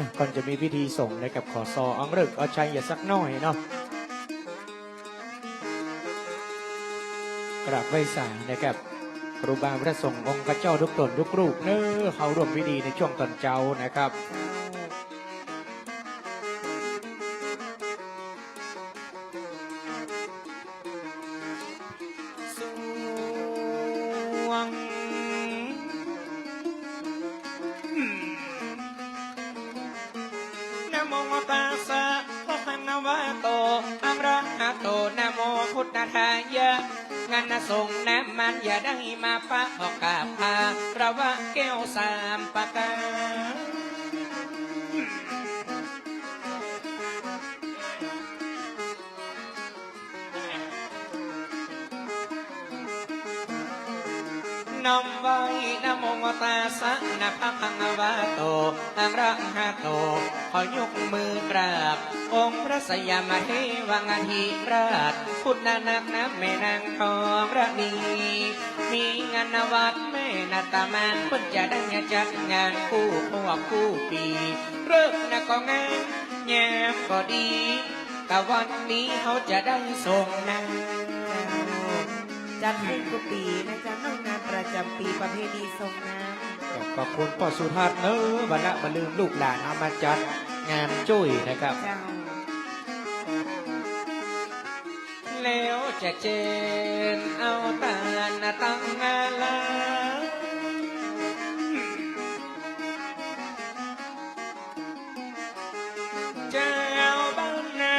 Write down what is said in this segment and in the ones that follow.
อะก่อนจะมีพิธีส่งนะครับขอซออังเริกเอาชัยอย่าสักน้อยเนาะกราบไหว้สารนะครับครูบาพระสงฆ์องค์พระเจ้าทุกตนทุกรูปเนื้อเขาร่วมพิธีในช่วงตอนเจ้านะครับ โตนะโมพุทธทายะงานส่งน้ำมันอย่าได้มาปะออกกาพาระวะแก้วสามประการน้อมไว้นะโมตัสสะนะภะคะวะโตอะระหะโต ขอยกมือกราบ องค์พระสยามเทวังอธิราชพุทธนักนะแม่นางทองระนีมีงานวัดแม่นาตามานพิ่นจะได้จัดงานคู่พวกคู่ปีเริ่มนะก็งานแยมก็ดีแต่วันนี้เขาจะได้ส่งนางจัดขึ้นทุกปีนะจ๊ะน้องงานประจำปีประเพณีทรงน้ ขอบคุณพ่อสุทัศน์เนอะบัละมาลืมลูกหลานเอามาจัดงานจุ้ยนะครับ เจ้าแล้วจะเจนเอาตาหนาตั้งงาลาเจ้าบ้านนา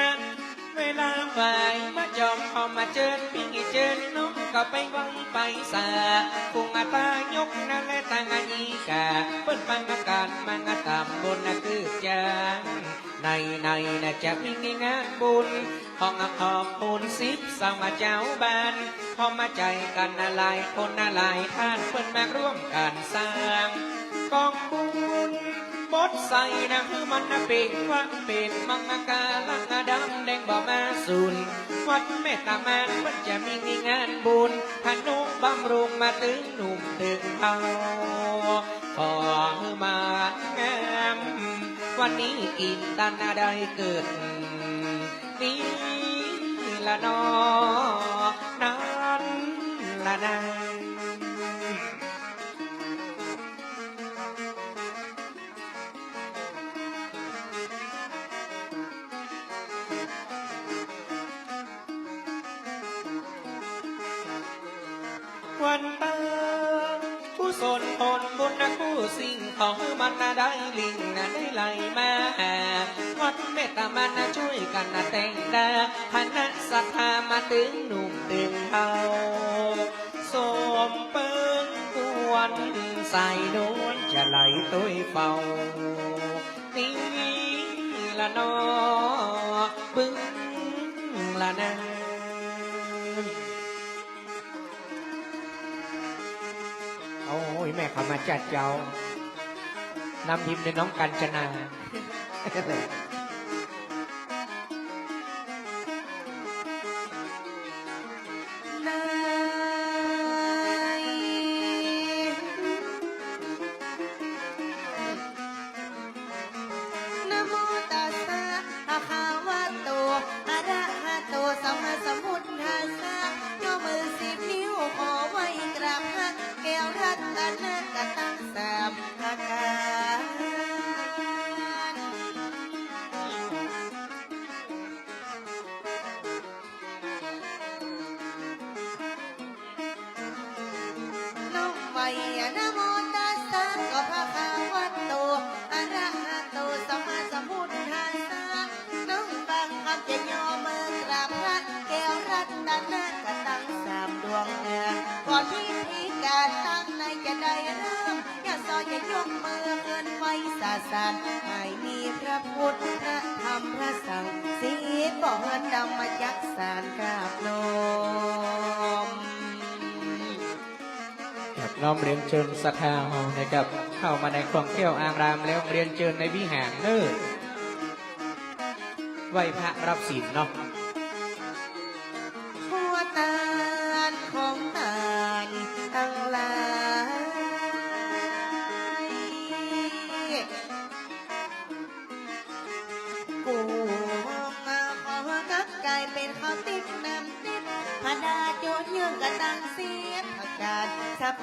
เวลาฝ่ายมาจอมพอมาเจอปิ้งเจอน้องก็ไปวังไปสาคุงอาตายกนั่นแหละ นะจะมีงานบุญห้องขอบคุณสิบสาวมาเจ้าบ้านพอมาใจกันนาลายคนนาลายท่านเพิ่อนมาร่วมกันสร้างกองบุญบดใส่นะคือมันนะเป็นว่าเป็นมังกาลักดำแดงบ่มาสุนวัดแม่ตามานมันจะมีงานบุญพนุบำรุงมาถึงหนุ่มถึงเฮาขอมางาม วันนี้กินตันนาได้เกิด นี้ละนอนั้นละนาวันตา สนผลบุญนะผู้สิ่งของมันนะได้ลิงนะได้ไหลมาหาวัดเมตตามันนะช่วยกันนะแต่งดาคณะศรัทธามาถึงหนุ่มถึงเฮาสมเปิงกวนใส่นวลจะไหลตัวเฝ้านี่ละนอบึ้งละนา ขามาจัดเจ้านำทีมในน้องกัญจนา สาสานให้มีพระพุทธพระธรรมพระสังฆ์สีบอกเงินดำมาจักสารกราบนมครับน้อมเรียนเชิญศรัทธาเฮานะครับ เข้ามาในคลองแก้วอางรามแล้วเรียนเชิญในวิหารเนอไหวพระรับศีลเนาะ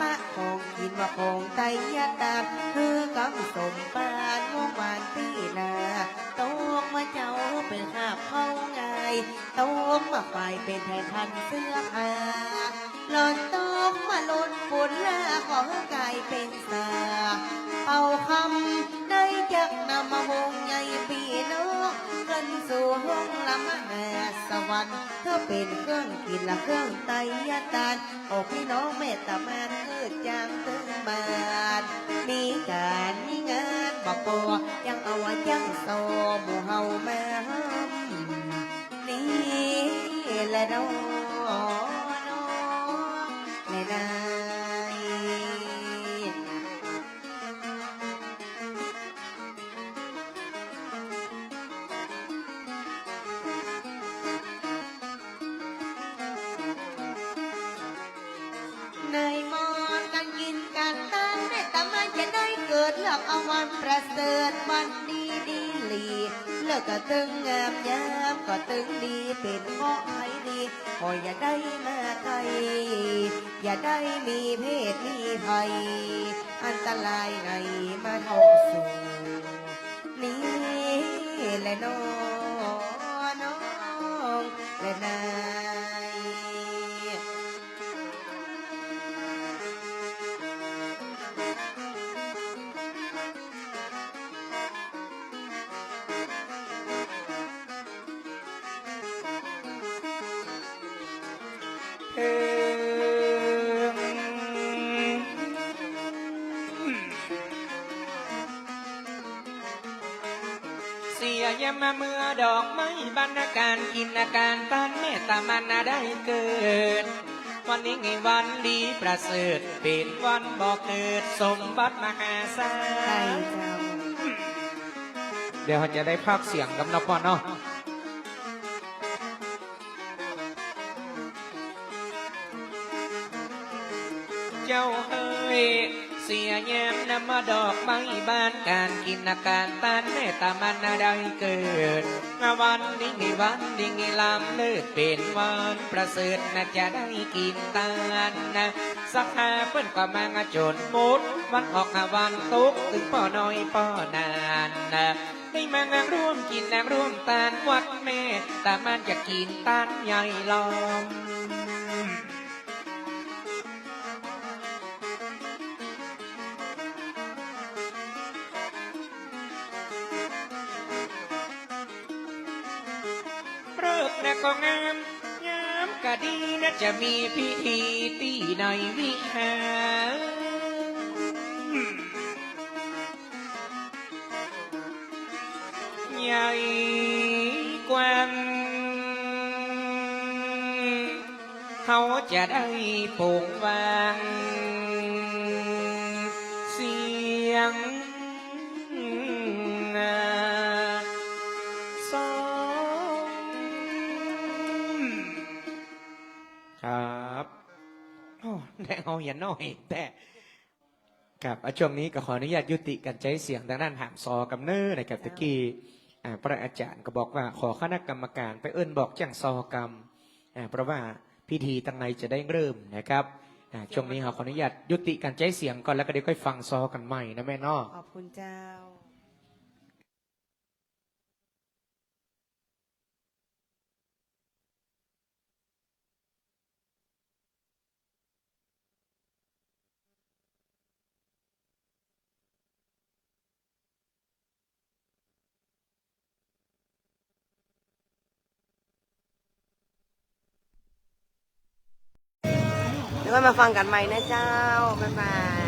ปะของกินว่าของไตยาตาคือกำสมปานมวงวานปีนาโตกมาเจ้าเป็นข้าเข้าไงโตกมาฝ่ายเป็นแทนทันเสื้อผ้าหลอนโตกมาลดฝนลาขอกายเป็นสาเอาคำได้จากนำมาวงใหญ่ปีน้อง นสู่ห้องละมแม่สวรรค์เธอเป็นเครื่องกินและเครื่องไตยาตานโอ้พี่น้องเมตตามานเกิดจางตึงบานมีการมีงานบ่ปอยังเอาไว้ยังโซหมู่เฮามาห้ำนี่แหละน้องน้อง ในมอนกันกินกันตั้งได้แต่มันจะได้เกิดเลือกเอาวันประเสริฐวันดีดีหลีเลือกก็ตึงงามยามก็ตึงดีเป็นเงาะไผดีคอยอย่าได้มาไทยอย่าได้มีเพศมีภัยอันตรายในมาเท่าสู่นี่และน้องน้องและนา มมาเมื่อดอกไม้บรรณาการกินอาการต้านเมตตามันน่ะได้เกิด วันนี้ไงวันดีประเสริฐเป็นวันบอกเกิดสมบัติมหาศาใช่ลเจ้าเดี๋ยวเราจะได้ภาคเสียงกับนกปอนเนาะเจ้าเฮ้ย เสียแย้มนำมาดอกไม้บานการกินอาการตานแม่ตามันน่ะได้เกิดวันนี้มีวันดีงีลำเลิศเป็นวันประเสริฐน่าจะได้กินตาลนะสักหาเปิ้นก็มางจนมุดวันออกวันตกถึงป่อน้อยป่อนานนะได้มางานร่วมกินนางร่วมตาลวัดแม่ตามันจะกินตาลใหญ่ลอม จะมีพิธีที่ในวิหารใหญ่กว้างเขาจะได้โปร่งวาง ได้เอาอย่าน้อย แต่กับช่วงนี้ก็ขออนุญาตยุติการใช้เสียงทางด้านหามซอกำเนิดนะครับตะกี้อ่าพระอาจารย์ก็บอกว่าขอคณะกรรมการไปเอิ้นบอกแจ้งซอกรรมเพราะว่าพิธีตั้งในจะได้เริ่มนะครับช่วงนี้เราขออนุญาตยุติการใช้เสียงก่อนแล้วก็เดี๋ยวค่อยฟังซอกันใหม่นะแม่นอขอบคุณเจ้า แล้วก็มาฟังกันใหม่นะเจ้า บ๊ายบาย